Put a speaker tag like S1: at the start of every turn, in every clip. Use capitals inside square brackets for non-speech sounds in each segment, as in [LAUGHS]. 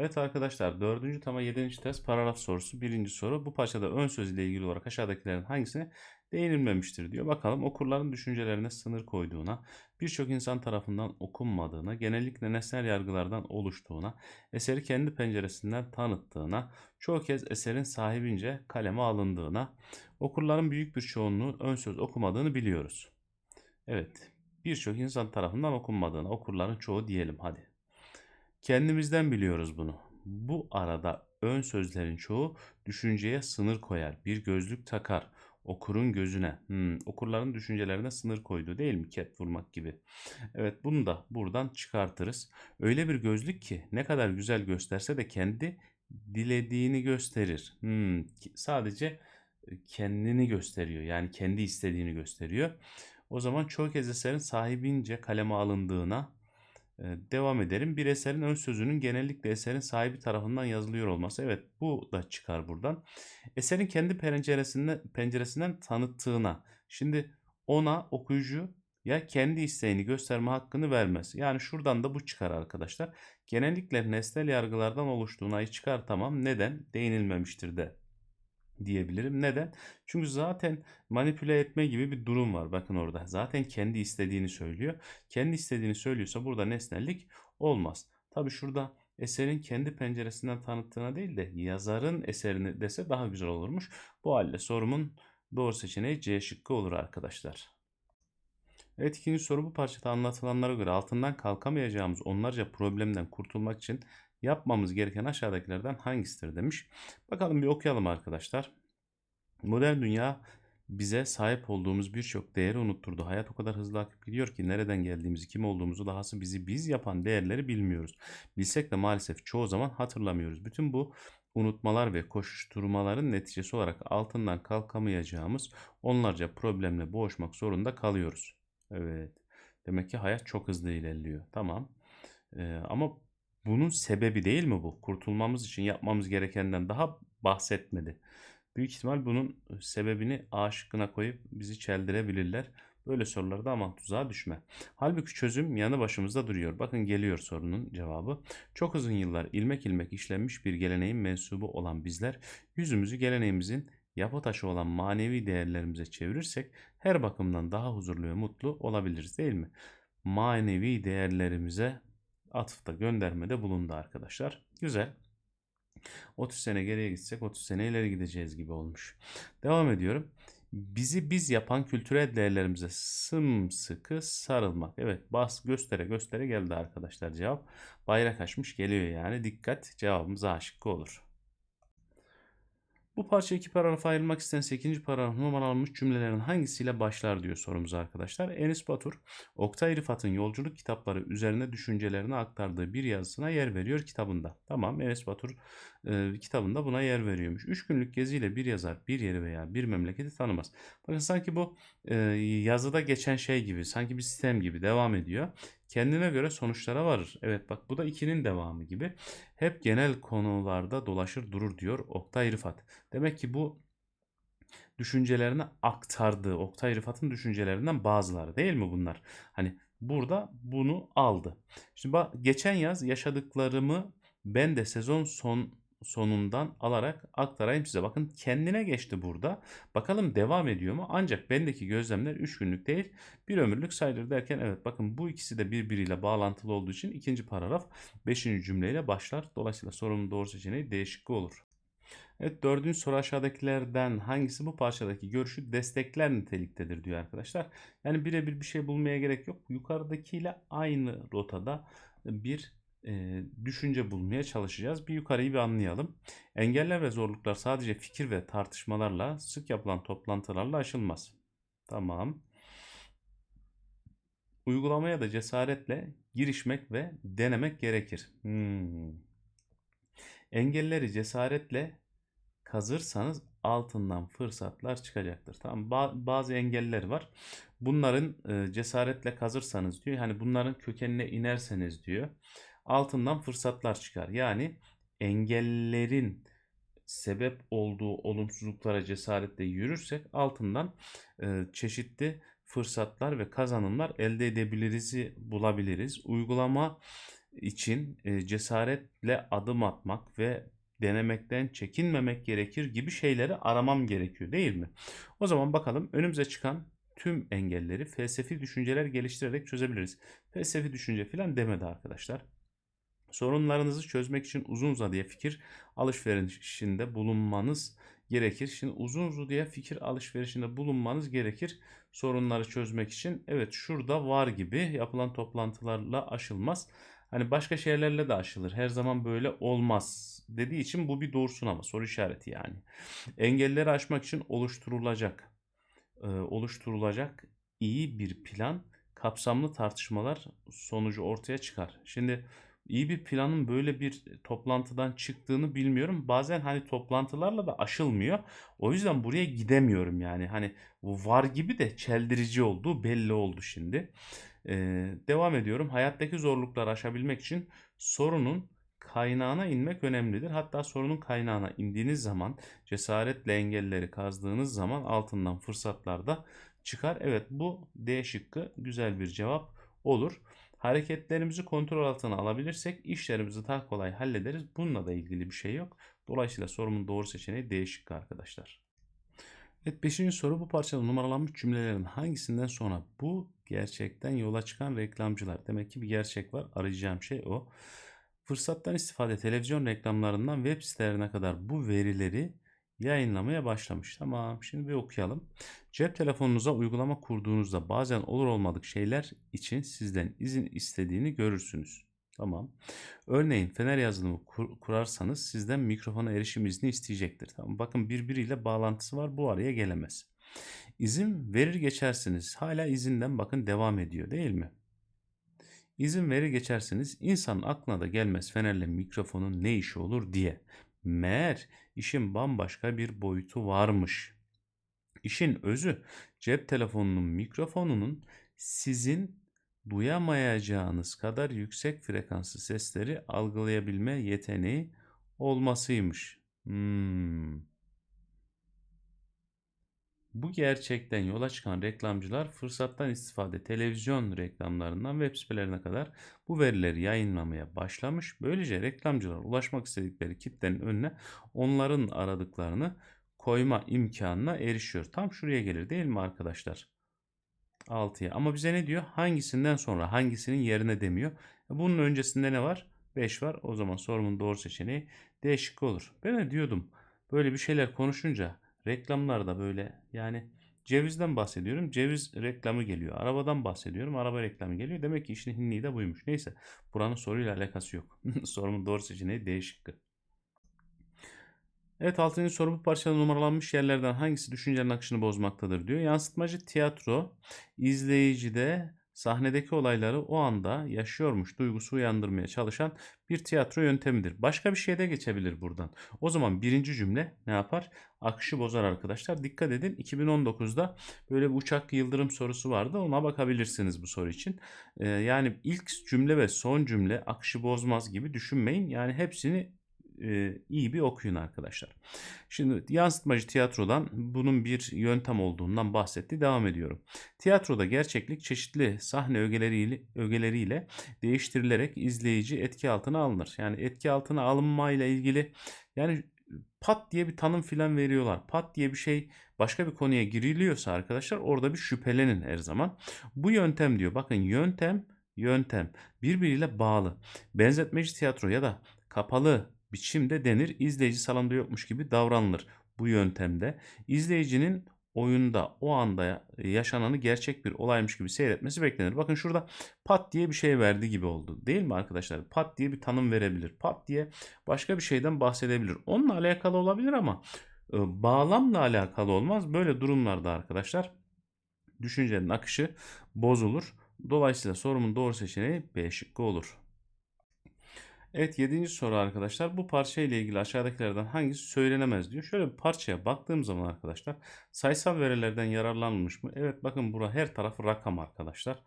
S1: Evet arkadaşlar 4. tema 7. test paragraf sorusu 1. soru. Bu parçada ön söz ile ilgili olarak aşağıdakilerin hangisine değinilmemiştir diyor. Bakalım okurların düşüncelerine sınır koyduğuna, birçok insan tarafından okunmadığına, genellikle nesnel yargılardan oluştuğuna, eseri kendi penceresinden tanıttığına, çoğu kez eserin sahibince kaleme alındığına, okurların büyük bir çoğunluğu ön söz okumadığını biliyoruz. Evet, birçok insan tarafından okunmadığına, okurların çoğu diyelim hadi. Kendimizden biliyoruz bunu. Bu arada ön sözlerin çoğu düşünceye sınır koyar. Bir gözlük takar. Okurun gözüne. Hmm, okurların düşüncelerine sınır koydu değil mi? Ket vurmak gibi. Evet bunu da buradan çıkartırız. Öyle bir gözlük ki ne kadar güzel gösterse de kendi dilediğini gösterir. Hmm, sadece kendini gösteriyor. Yani kendi istediğini gösteriyor. O zaman çoğu kez eserin sahibince kaleme alındığına Devam edelim. Bir eserin ön sözünün genellikle eserin sahibi tarafından yazılıyor olması. Evet bu da çıkar buradan. Eserin kendi penceresinden, penceresinden tanıttığına. Şimdi ona okuyucu ya kendi isteğini gösterme hakkını vermez. Yani şuradan da bu çıkar arkadaşlar. Genellikle nesnel yargılardan oluştuğuna çıkartamam. Neden? Değinilmemiştir de diyebilirim. Neden? Çünkü zaten manipüle etme gibi bir durum var. Bakın orada. Zaten kendi istediğini söylüyor. Kendi istediğini söylüyorsa burada nesnellik olmaz. Tabi şurada eserin kendi penceresinden tanıttığına değil de yazarın eserini dese daha güzel olurmuş. Bu halde sorumun doğru seçeneği C şıkkı olur arkadaşlar. Evet ikinci soru bu parçada anlatılanlara göre altından kalkamayacağımız onlarca problemden kurtulmak için yapmamız gereken aşağıdakilerden hangisidir demiş. Bakalım bir okuyalım arkadaşlar. Modern dünya bize sahip olduğumuz birçok değeri unutturdu. Hayat o kadar hızlı akıp gidiyor ki nereden geldiğimizi, kim olduğumuzu, dahası bizi biz yapan değerleri bilmiyoruz. Bilsek de maalesef çoğu zaman hatırlamıyoruz. Bütün bu unutmalar ve koşuşturmaların neticesi olarak altından kalkamayacağımız onlarca problemle boğuşmak zorunda kalıyoruz. Evet. Demek ki hayat çok hızlı ilerliyor. Tamam. Ee, ama bunun sebebi değil mi bu? Kurtulmamız için yapmamız gerekenden daha bahsetmedi. Büyük ihtimal bunun sebebini A şıkkına koyup bizi çeldirebilirler. Böyle sorularda aman tuzağa düşme. Halbuki çözüm yanı başımızda duruyor. Bakın geliyor sorunun cevabı. Çok uzun yıllar ilmek ilmek işlenmiş bir geleneğin mensubu olan bizler yüzümüzü geleneğimizin yapı taşı olan manevi değerlerimize çevirirsek her bakımdan daha huzurlu ve mutlu olabiliriz değil mi? Manevi değerlerimize atıfta göndermede bulundu arkadaşlar. Güzel. 30 sene geriye gitsek 30 sene ileri gideceğiz gibi olmuş. Devam ediyorum. Bizi biz yapan kültürel değerlerimize sımsıkı sarılmak. Evet bas göstere göstere geldi arkadaşlar cevap. Bayrak açmış geliyor yani. Dikkat cevabımız A şıkkı olur. Bu parça iki paragrafa ayrılmak isteyen 8. paragraf numaralanmış cümlelerin hangisiyle başlar diyor sorumuz arkadaşlar. Enis Batur, Oktay Rıfat'ın yolculuk kitapları üzerine düşüncelerini aktardığı bir yazısına yer veriyor kitabında. Tamam Enis Batur e, kitabında buna yer veriyormuş. 3 günlük geziyle bir yazar bir yeri veya bir memleketi tanımaz. Bakın sanki bu e, yazıda geçen şey gibi, sanki bir sistem gibi devam ediyor. Kendine göre sonuçlara varır. Evet bak bu da 2'nin devamı gibi. Hep genel konularda dolaşır durur diyor Oktay Rıfat. Demek ki bu düşüncelerini aktardığı Oktay Rıfat'ın düşüncelerinden bazıları değil mi bunlar? Hani burada bunu aldı. Şimdi bak geçen yaz yaşadıklarımı ben de sezon son sonundan alarak aktarayım size. Bakın kendine geçti burada. Bakalım devam ediyor mu? Ancak bendeki gözlemler 3 günlük değil bir ömürlük sayılır derken evet bakın bu ikisi de birbiriyle bağlantılı olduğu için ikinci paragraf 5. cümleyle başlar. Dolayısıyla sorunun doğru seçeneği değişikliği olur. Evet dördüncü soru aşağıdakilerden hangisi bu parçadaki görüşü destekler niteliktedir diyor arkadaşlar. Yani birebir bir şey bulmaya gerek yok. Yukarıdakiyle aynı rotada bir düşünce bulmaya çalışacağız. Bir yukarıyı bir anlayalım. Engeller ve zorluklar sadece fikir ve tartışmalarla sık yapılan toplantılarla aşılmaz. Tamam. Uygulamaya da cesaretle girişmek ve denemek gerekir. Hmm. Engelleri cesaretle kazırsanız altından fırsatlar çıkacaktır. Tamam bazı engeller var. Bunların cesaretle kazırsanız diyor. Hani bunların kökenine inerseniz diyor. Altından fırsatlar çıkar. Yani engellerin sebep olduğu olumsuzluklara cesaretle yürürsek altından e, çeşitli fırsatlar ve kazanımlar elde edebiliriz, bulabiliriz. Uygulama için e, cesaretle adım atmak ve denemekten çekinmemek gerekir gibi şeyleri aramam gerekiyor değil mi? O zaman bakalım önümüze çıkan tüm engelleri felsefi düşünceler geliştirerek çözebiliriz. Felsefi düşünce filan demedi arkadaşlar. Sorunlarınızı çözmek için uzun uzadıya fikir alışverişinde bulunmanız gerekir. Şimdi uzun uzadıya fikir alışverişinde bulunmanız gerekir. Sorunları çözmek için evet şurada var gibi yapılan toplantılarla aşılmaz. Hani başka şeylerle de aşılır. Her zaman böyle olmaz dediği için bu bir doğrusun ama soru işareti yani. Engelleri aşmak için oluşturulacak e, oluşturulacak iyi bir plan kapsamlı tartışmalar sonucu ortaya çıkar. Şimdi iyi bir planın böyle bir toplantıdan çıktığını bilmiyorum. Bazen hani toplantılarla da aşılmıyor. O yüzden buraya gidemiyorum yani. Hani var gibi de çeldirici olduğu belli oldu şimdi. Ee, devam ediyorum. Hayattaki zorlukları aşabilmek için sorunun kaynağına inmek önemlidir. Hatta sorunun kaynağına indiğiniz zaman cesaretle engelleri kazdığınız zaman altından fırsatlar da çıkar. Evet bu D şıkkı güzel bir cevap olur. Hareketlerimizi kontrol altına alabilirsek işlerimizi daha kolay hallederiz. Bununla da ilgili bir şey yok. Dolayısıyla sorumun doğru seçeneği D şıkkı arkadaşlar. Evet 5. soru bu parçada numaralanmış cümlelerin hangisinden sonra bu gerçekten yola çıkan reklamcılar. Demek ki bir gerçek var. Arayacağım şey o. Fırsattan istifade televizyon reklamlarından web sitelerine kadar bu verileri yayınlamaya başlamış. Tamam şimdi bir okuyalım. Cep telefonunuza uygulama kurduğunuzda bazen olur olmadık şeyler için sizden izin istediğini görürsünüz. Tamam. Örneğin Fener yazılımı kur, kurarsanız sizden mikrofona erişim izni isteyecektir. Tamam. Bakın birbiriyle bağlantısı var. Bu araya gelemez. İzin verir geçersiniz. Hala izinden bakın devam ediyor değil mi? İzin verir geçersiniz insanın aklına da gelmez Fener'le mikrofonun ne işi olur diye. Meğer işin bambaşka bir boyutu varmış. İşin özü cep telefonunun mikrofonunun sizin duyamayacağınız kadar yüksek frekanslı sesleri algılayabilme yeteneği olmasıymış. Hmm. Bu gerçekten yola çıkan reklamcılar fırsattan istifade televizyon reklamlarından web sitelerine kadar bu verileri yayınlamaya başlamış. Böylece reklamcılar ulaşmak istedikleri kitlenin önüne onların aradıklarını koyma imkanına erişiyor. Tam şuraya gelir değil mi arkadaşlar? 6'ya. Ama bize ne diyor? Hangisinden sonra hangisinin yerine demiyor. E, bunun öncesinde ne var? 5 var. O zaman sorumun doğru seçeneği değişik olur. Ben ne diyordum? Böyle bir şeyler konuşunca reklamlarda böyle yani cevizden bahsediyorum. Ceviz reklamı geliyor. Arabadan bahsediyorum. Araba reklamı geliyor. Demek ki işin hinliği de buymuş. Neyse. Buranın soruyla alakası yok. [LAUGHS] Sorumun doğru seçeneği değişik. Evet 6. soru bu parçada numaralanmış yerlerden hangisi düşüncenin akışını bozmaktadır diyor. Yansıtmacı tiyatro izleyicide sahnedeki olayları o anda yaşıyormuş duygusu uyandırmaya çalışan bir tiyatro yöntemidir. Başka bir şey de geçebilir buradan. O zaman birinci cümle ne yapar? Akışı bozar arkadaşlar. Dikkat edin 2019'da böyle bir uçak yıldırım sorusu vardı. Ona bakabilirsiniz bu soru için. Ee, yani ilk cümle ve son cümle akışı bozmaz gibi düşünmeyin. Yani hepsini e, iyi bir okuyun arkadaşlar. Şimdi yansıtmacı tiyatrodan bunun bir yöntem olduğundan bahsetti. Devam ediyorum. Tiyatroda gerçeklik çeşitli sahne ögeleriyle, ögeleriyle değiştirilerek izleyici etki altına alınır. Yani etki altına alınmayla ilgili yani pat diye bir tanım filan veriyorlar. Pat diye bir şey başka bir konuya giriliyorsa arkadaşlar orada bir şüphelenin her zaman. Bu yöntem diyor. Bakın yöntem yöntem birbiriyle bağlı. Benzetmeci tiyatro ya da kapalı biçimde denir. İzleyici salonda yokmuş gibi davranılır bu yöntemde. İzleyicinin oyunda o anda yaşananı gerçek bir olaymış gibi seyretmesi beklenir. Bakın şurada pat diye bir şey verdi gibi oldu. Değil mi arkadaşlar? Pat diye bir tanım verebilir. Pat diye başka bir şeyden bahsedebilir. Onunla alakalı olabilir ama e, bağlamla alakalı olmaz. Böyle durumlarda arkadaşlar düşüncenin akışı bozulur. Dolayısıyla sorumun doğru seçeneği B şıkkı olur. Evet 7. soru arkadaşlar. Bu parça ile ilgili aşağıdakilerden hangisi söylenemez diyor. Şöyle bir parçaya baktığım zaman arkadaşlar sayısal verilerden yararlanılmış mı? Evet bakın bura her tarafı rakam arkadaşlar.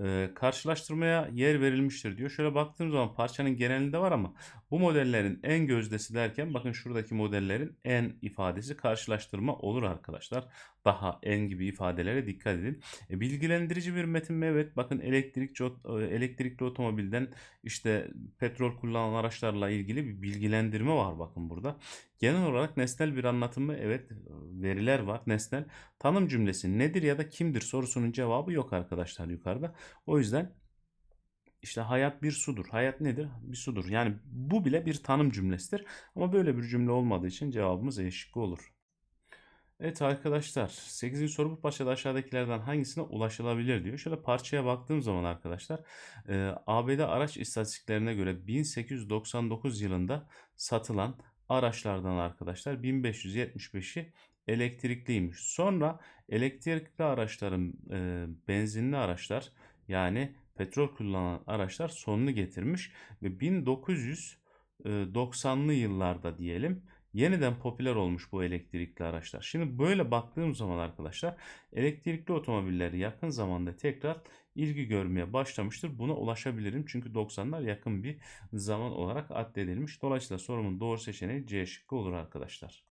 S1: Ee, karşılaştırmaya yer verilmiştir diyor. Şöyle baktığım zaman parçanın genelinde var ama bu modellerin en gözdesi derken bakın şuradaki modellerin en ifadesi karşılaştırma olur arkadaşlar. Daha en gibi ifadelere dikkat edin. E, bilgilendirici bir metin mi? Evet bakın elektrikçi, ot- e, elektrikli otomobilden işte petrol kullanan araçlarla ilgili bir bilgilendirme var bakın burada. Genel olarak nesnel bir anlatımı evet veriler var nesnel. Tanım cümlesi nedir ya da kimdir sorusunun cevabı yok arkadaşlar yukarıda. O yüzden işte hayat bir sudur. Hayat nedir? Bir sudur. Yani bu bile bir tanım cümlesidir. Ama böyle bir cümle olmadığı için cevabımız E olur. Evet arkadaşlar 8. soru bu parçada aşağıdakilerden hangisine ulaşılabilir diyor. Şöyle parçaya baktığım zaman arkadaşlar e, ABD araç istatistiklerine göre 1899 yılında satılan araçlardan arkadaşlar 1575'i elektrikliymiş. Sonra elektrikli araçların e, benzinli araçlar yani petrol kullanan araçlar sonunu getirmiş ve 1990'lı yıllarda diyelim yeniden popüler olmuş bu elektrikli araçlar. Şimdi böyle baktığım zaman arkadaşlar elektrikli otomobilleri yakın zamanda tekrar ilgi görmeye başlamıştır. Buna ulaşabilirim çünkü 90'lar yakın bir zaman olarak addedilmiş. Dolayısıyla sorumun doğru seçeneği C şıkkı olur arkadaşlar.